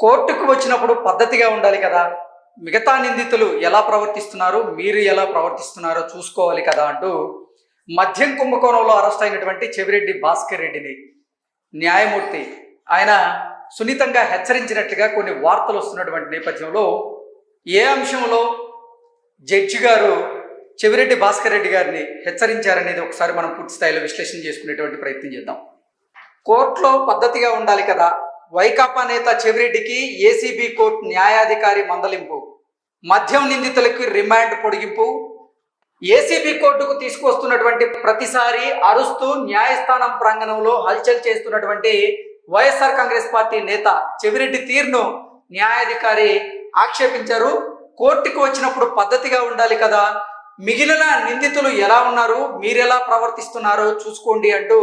కోర్టుకు వచ్చినప్పుడు పద్ధతిగా ఉండాలి కదా. మిగతా నిందితులు ఎలా ప్రవర్తిస్తున్నారు? మీరు ఎలా ప్రవర్తిస్తున్నారో చూసుకోవాలి కదా అంటూ మద్యం కుంభకోణంలో అరెస్ట్ అయినటువంటి చెవిరెడ్డి భాస్కర్ రెడ్డిని. న్యాయమూర్తి ఆయన సున్నితంగా హెచ్చరించినట్లుగా కొన్ని వార్తలు వస్తున్నటువంటి నేపథ్యంలో ఏ అంశంలో జడ్జి గారు చెవిరెడ్డి భాస్కర్ రెడ్డి గారిని హెచ్చరించారనేది ఒకసారి మనం పూర్తి స్థాయిలో విశ్లేషణ చేసుకునేటువంటి ప్రయత్నం చేద్దాం. కోర్టులో పద్ధతిగా ఉండాలి కదా. వైకాపా నేత చెవిరెడ్డికి ఏసీబీ కోర్టు న్యాయాధికారి మందలింపు. మద్యం నిందితులకు రిమాండ్ పొడిగింపు. ఏసీబీ కోర్టుకు తీసుకొస్తున్నటువంటి ప్రతిసారి అరుస్తూ న్యాయస్థానం ప్రాంగణంలో హల్చల్ చేస్తున్నటువంటి వైఎస్ఆర్ కాంగ్రెస్ పార్టీ నేత చెవిరెడ్డి తీరును న్యాయాధికారి ఆక్షేపించారు. కోర్టుకు వచ్చినప్పుడు పద్ధతిగా ఉండాలి కదా. మిగిలిన నిందితులు ఎలా ఉన్నారు? మీరెలా ప్రవర్తిస్తున్నారో చూసుకోండి అంటూ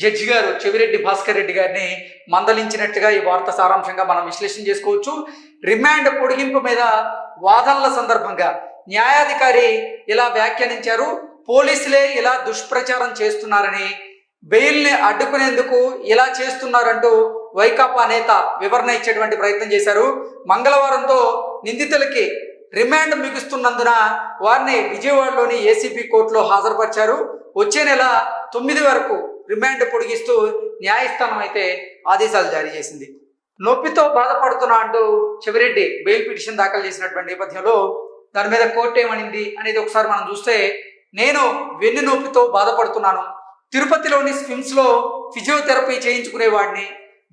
జడ్జి గారు చెవిరెడ్డి భాస్కర్ రెడ్డి గారిని మందలించినట్టుగా ఈ వార్త సారాంశంగా మనం విశ్లేషణ చేసుకోవచ్చు. రిమాండ్ పొడిగింపు మీద వాదనల సందర్భంగా న్యాయాధికారి ఇలా వ్యాఖ్యానించారు. పోలీసులే ఇలా దుష్ప్రచారం చేస్తున్నారని బెయిల్ని అడ్డుకునేందుకు ఇలా చేస్తున్నారంటూ వైకాపా నేత వివరణ ఇచ్చేటువంటి ప్రయత్నం చేశారు. మంగళవారంతో నిందితులకి రిమాండ్ మిగుస్తున్నందున వారిని విజయవాడలోని ఏసీబీ కోర్టులో హాజరుపరిచారు. వచ్చే నెల తొమ్మిది వరకు రిమాండ్ పొడిగిస్తూ న్యాయస్థానం అయితే ఆదేశాలు జారీ చేసింది. నొప్పితో బాధపడుతున్నా అంటూ చెవిరెడ్డి బెయిల్ పిటిషన్ దాఖలు చేసినటువంటి నేపథ్యంలో దాని మీద కోర్టు ఏమనింది అనేది ఒకసారి మనం చూస్తే నేను వెన్ను నొప్పితో బాధపడుతున్నాను. తిరుపతిలోని స్విమ్స్లో ఫిజియోథెరపీ చేయించుకునేవాడిని.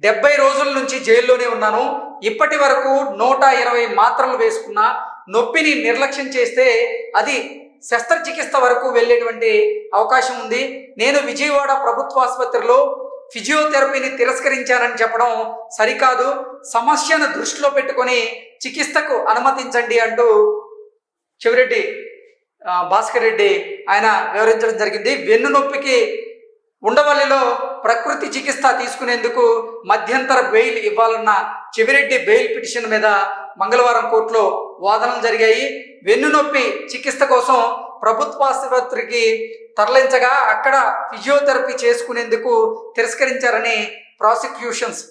డెబ్బై రోజుల నుంచి జైల్లోనే ఉన్నాను. ఇప్పటి వరకు నూట ఇరవై మాత్రలు వేసుకున్నా నొప్పిని నిర్లక్ష్యం చేస్తే అది శస్త్రచికిత్స వరకు వెళ్ళేటువంటి అవకాశం ఉంది. నేను విజయవాడ ప్రభుత్వ ఆసుపత్రిలో ఫిజియోథెరపీని తిరస్కరించానని చెప్పడం సరికాదు. సమస్యను దృష్టిలో పెట్టుకొని చికిత్సకు అనుమతించండి అంటూ చెవిరెడ్డి భాస్కర్ రెడ్డి ఆయన వివరించడం జరిగింది. వెన్ను నొప్పికి ఉండవల్లిలో ప్రకృతి చికిత్స తీసుకునేందుకు మధ్యంతర బెయిల్ ఇవ్వాలన్న చెవిరెడ్డి బెయిల్ పిటిషన్ మీద మంగళవారం కోర్టులో వాదనలు జరిగాయి. వెన్ను నొప్పి చికిత్స కోసం ప్రభుత్వ ఆసుపత్రికి తరలించగా అక్కడ ఫిజియోథెరపీ చేసుకునేందుకు తిరస్కరించారని ప్రాసిక్యూషన్స్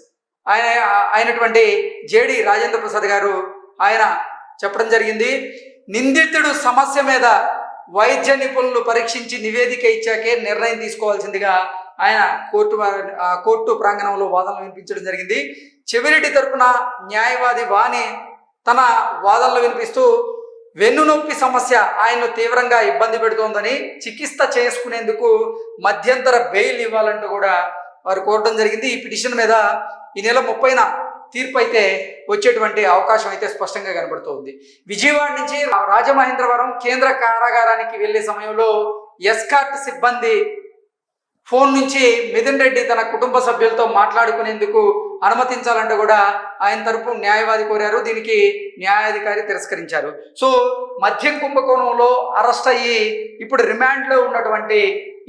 ఆయన అయినటువంటి జేడి రాజేంద్ర ప్రసాద్ గారు ఆయన చెప్పడం జరిగింది. నిందితుడు సమస్య మీద వైద్య నిపుణులు పరీక్షించి నివేదిక ఇచ్చాకే నిర్ణయం తీసుకోవాల్సిందిగా ఆయన కోర్టు కోర్టు ప్రాంగణంలో వాదనలు వినిపించడం జరిగింది. చెవిరెడ్డి తరపున న్యాయవాది వాణి తన వాదనలు వినిపిస్తూ వెన్నునొప్పి సమస్య ఆయన్ను తీవ్రంగా ఇబ్బంది పెడుతోందని చికిత్స చేసుకునేందుకు మధ్యంతర బెయిల్ ఇవ్వాలంటూ కూడా వారు కోరడం జరిగింది. ఈ పిటిషన్ మీద ఈ నెల ముప్పైన తీర్పు అయితే వచ్చేటువంటి అవకాశం అయితే స్పష్టంగా కనబడుతోంది. విజయవాడ నుంచి రాజమహేంద్రవరం కేంద్ర కారాగారానికి వెళ్ళే సమయంలో ఎస్కార్ట్ సిబ్బంది ఫోన్ నుంచి మిథున్ రెడ్డి తన కుటుంబ సభ్యులతో మాట్లాడుకునేందుకు అనుమతించాలంటూ కూడా ఆయన తరపు న్యాయవాది కోరారు దీనికి న్యాయాధికారి తిరస్కరించారు. సో మద్యం కుంభకోణంలో అరెస్ట్ అయ్యి ఇప్పుడు రిమాండ్లో ఉన్నటువంటి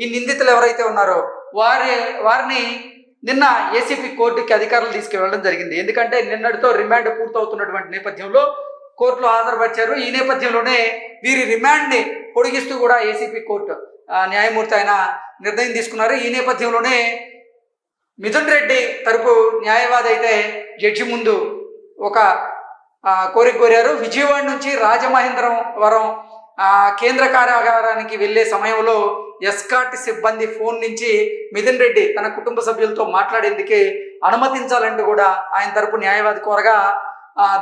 ఈ నిందితులు ఎవరైతే ఉన్నారో వారి వారిని నిన్న ఏసీపీ కోర్టుకి అధికారులు తీసుకువెళ్ళడం జరిగింది. ఎందుకంటే నిన్నటితో రిమాండ్ పూర్తవుతున్నటువంటి నేపథ్యంలో కోర్టులో హాజరుపరిచారు. ఈ నేపథ్యంలోనే వీరి రిమాండ్ని పొడిగిస్తూ కూడా ఏసీపీ కోర్టు న్యాయమూర్తి ఆయన నిర్ణయం తీసుకున్నారు. ఈ నేపథ్యంలోనే మిథున్ రెడ్డి తరపు న్యాయవాది అయితే జడ్జి ముందు ఒక కోరిక కోరారు. విజయవాడ నుంచి రాజమహేంద్రం వరం కేంద్ర కార్యాగారానికి వెళ్ళే సమయంలో ఎస్కాట్ సిబ్బంది ఫోన్ నుంచి మిథున్ రెడ్డి తన కుటుంబ సభ్యులతో మాట్లాడేందుకే అనుమతించాలంటూ కూడా ఆయన తరపు న్యాయవాది కోరగా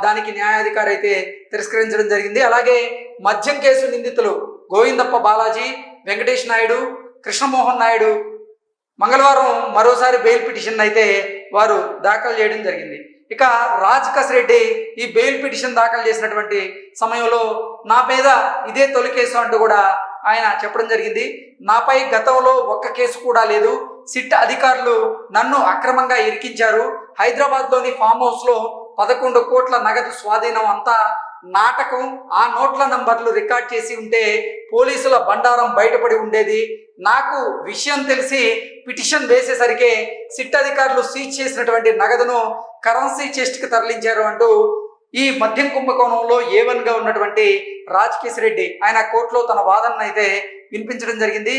దానికి న్యాయాధికారి అయితే తిరస్కరించడం జరిగింది. అలాగే మద్యం కేసు నిందితులు గోవిందప్ప బాలాజీ వెంకటేష్ నాయుడు కృష్ణమోహన్ నాయుడు మంగళవారం మరోసారి బెయిల్ పిటిషన్ అయితే వారు దాఖలు చేయడం జరిగింది. ఇక రాజ్ రెడ్డి ఈ బెయిల్ పిటిషన్ దాఖలు చేసినటువంటి సమయంలో నా మీద ఇదే తొలి కేసు అంటూ కూడా ఆయన చెప్పడం జరిగింది. నాపై గతంలో ఒక్క కేసు కూడా లేదు. సిట్ అధికారులు నన్ను అక్రమంగా ఇరికించారు. హైదరాబాద్లోని ఫామ్ హౌస్లో పదకొండు కోట్ల నగదు స్వాధీనం అంతా నాటకం ఆ నోట్ల నంబర్లు రికార్డ్ చేసి ఉంటే పోలీసుల బండారం బయటపడి ఉండేది. నాకు విషయం తెలిసి పిటిషన్ వేసేసరికి సిట్ అధికారులు సీజ్ చేసినటువంటి నగదును కరెన్సీ చెస్ట్కి తరలించారు అంటూ ఈ మద్యం కుంభకోణంలో ఏ ఉన్నటువంటి రాజకేశ్ రెడ్డి ఆయన కోర్టులో తన వాదనను అయితే వినిపించడం జరిగింది.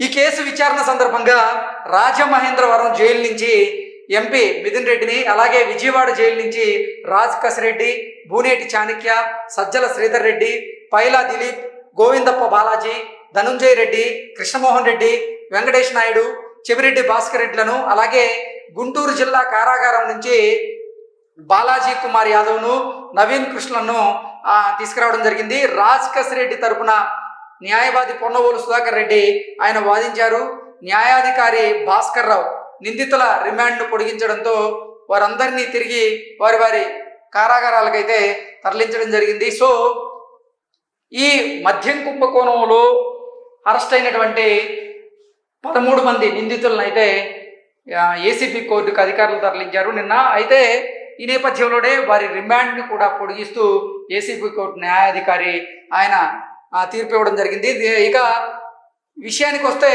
ఈ కేసు విచారణ సందర్భంగా రాజమహేంద్రవరం జైలు నుంచి ఎంపీ మిథున్ రెడ్డిని అలాగే విజయవాడ జైలు నుంచి రాజ్ కసిరెడ్డి బూనేటి చాణక్య సజ్జల శ్రీధర్ రెడ్డి పైలా దిలీప్ గోవిందప్ప బాలాజీ ధనుంజయ రెడ్డి కృష్ణమోహన్ రెడ్డి వెంకటేష్ నాయుడు చెవిరెడ్డి భాస్కర్ రెడ్డిలను అలాగే గుంటూరు జిల్లా కారాగారం నుంచి బాలాజీ కుమార్ యాదవ్ను నవీన్ కృష్ణను తీసుకురావడం జరిగింది. రాజ్ కసిరెడ్డి తరపున న్యాయవాది పొన్నవోలు సుధాకర్ రెడ్డి ఆయన వాదించారు. న్యాయాధికారి భాస్కర్ రావు. నిందితుల రిమాండ్ను పొడిగించడంతో వారందరినీ తిరిగి వారి వారి కారాగారాలకైతే తరలించడం జరిగింది. సో ఈ మద్యం కుంభకోణంలో అరెస్ట్ అయినటువంటి పదమూడు మంది నిందితులను అయితే ఏసీపీ కోర్టుకు అధికారులు తరలించారు. నిన్న అయితే ఈ నేపథ్యంలోనే వారి రిమాండ్ని కూడా పొడిగిస్తూ ఏసీపీ కోర్టు న్యాయాధికారి ఆయన తీర్పు ఇవ్వడం జరిగింది. ఇక విషయానికి వస్తే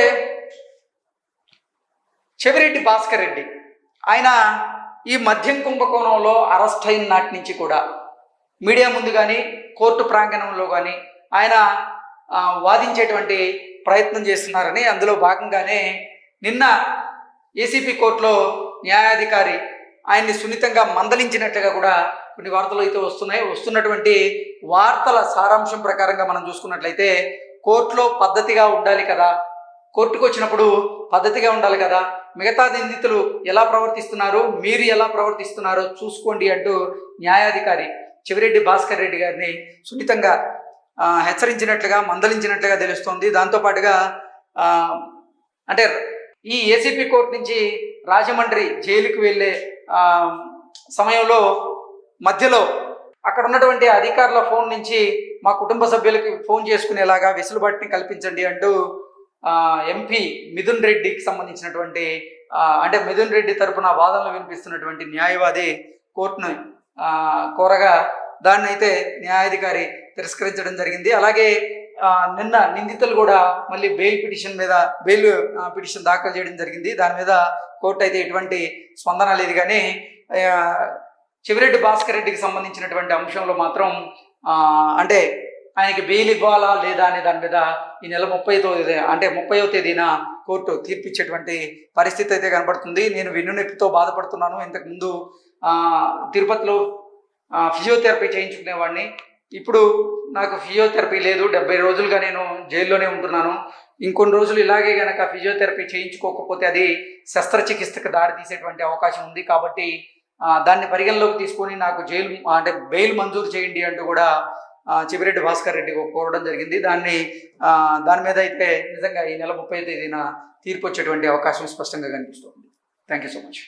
చెవిరెడ్డి భాస్కర్ రెడ్డి. ఆయన ఈ మద్యం కుంభకోణంలో అరెస్ట్ అయిన నాటి నుంచి కూడా మీడియా ముందు కానీ కోర్టు ప్రాంగణంలో కానీ ఆయన వాదించేటువంటి ప్రయత్నం చేస్తున్నారని అందులో భాగంగానే నిన్న ఏసీపీ కోర్టులో న్యాయాధికారి ఆయన్ని సున్నితంగా మందలించినట్లుగా కూడా కొన్ని వార్తలు అయితే వస్తున్నాయి. వస్తున్నటువంటి వార్తల సారాంశం ప్రకారంగా మనం చూసుకున్నట్లయితే కోర్టులో పద్ధతిగా ఉండాలి కదా. కోర్టుకు వచ్చినప్పుడు పద్ధతిగా ఉండాలి కదా. మిగతా నిందితులు ఎలా ప్రవర్తిస్తున్నారు మీరు ఎలా ప్రవర్తిస్తున్నారో చూసుకోండి అంటూ న్యాయాధికారి చెవిరెడ్డి భాస్కర్ రెడ్డి గారిని సున్నితంగా హెచ్చరించినట్లుగా మందలించినట్లుగా తెలుస్తోంది. దాంతోపాటుగా అంటే ఈ ఏసీపీ కోర్టు నుంచి రాజమండ్రి జైలుకు వెళ్ళే సమయంలో మధ్యలో అక్కడ ఉన్నటువంటి అధికారుల ఫోన్ నుంచి మా కుటుంబ సభ్యులకి ఫోన్ చేసుకునేలాగా వెసులుబాటుని కల్పించండి అంటూ ఎంపీ మిథున్ రెడ్డికి సంబంధించినటువంటి అంటే మిథున్ రెడ్డి తరపున వాదనలు వినిపిస్తున్నటువంటి న్యాయవాది కోర్టును కోరగా దాన్ని అయితే న్యాయాధికారి తిరస్కరించడం జరిగింది. అలాగే నిన్న నిందితులు కూడా మళ్ళీ బెయిల్ పిటిషన్ మీద బెయిల్ పిటిషన్ దాఖలు చేయడం జరిగింది. దాని మీద కోర్టు అయితే ఎటువంటి స్పందన లేదు కానీ ఆ, భాస్కర్ రెడ్డికి సంబంధించినటువంటి అంశంలో మాత్రం అంటే ఆయనకి బెయిల్ ఇవ్వాలా లేదా అనే దాని మీద ఈ నెల ముప్పై తేదీ అంటే ముప్పైవ తేదీన కోర్టు తీర్పిచ్చేటువంటి పరిస్థితి అయితే కనబడుతుంది. నేను వెన్నునొప్పితో బాధపడుతున్నాను. ఇంతకుముందు తిరుపతిలో ఫిజియోథెరపీ చేయించుకునేవాడిని. ఇప్పుడు నాకు ఫిజియోథెరపీ లేదు. డెబ్బై రోజులుగా నేను జైల్లోనే ఉంటున్నాను. ఇంకొన్ని రోజులు ఇలాగే కనుక ఫిజియోథెరపీ చేయించుకోకపోతే అది శస్త్రచికిత్సకు దారి తీసేటువంటి అవకాశం ఉంది కాబట్టి దాన్ని పరిగణలోకి తీసుకొని నాకు జైలు అంటే బెయిల్ మంజూరు చేయండి అంటూ కూడా చెవిరెడ్డి భాస్కర్ రెడ్డి కోరడం జరిగింది. దాన్ని దాని మీద అయితే నిజంగా ఈ నెల ముప్పై తేదీన తీర్పు వచ్చేటువంటి అవకాశం స్పష్టంగా కనిపిస్తుంది. Thank you so much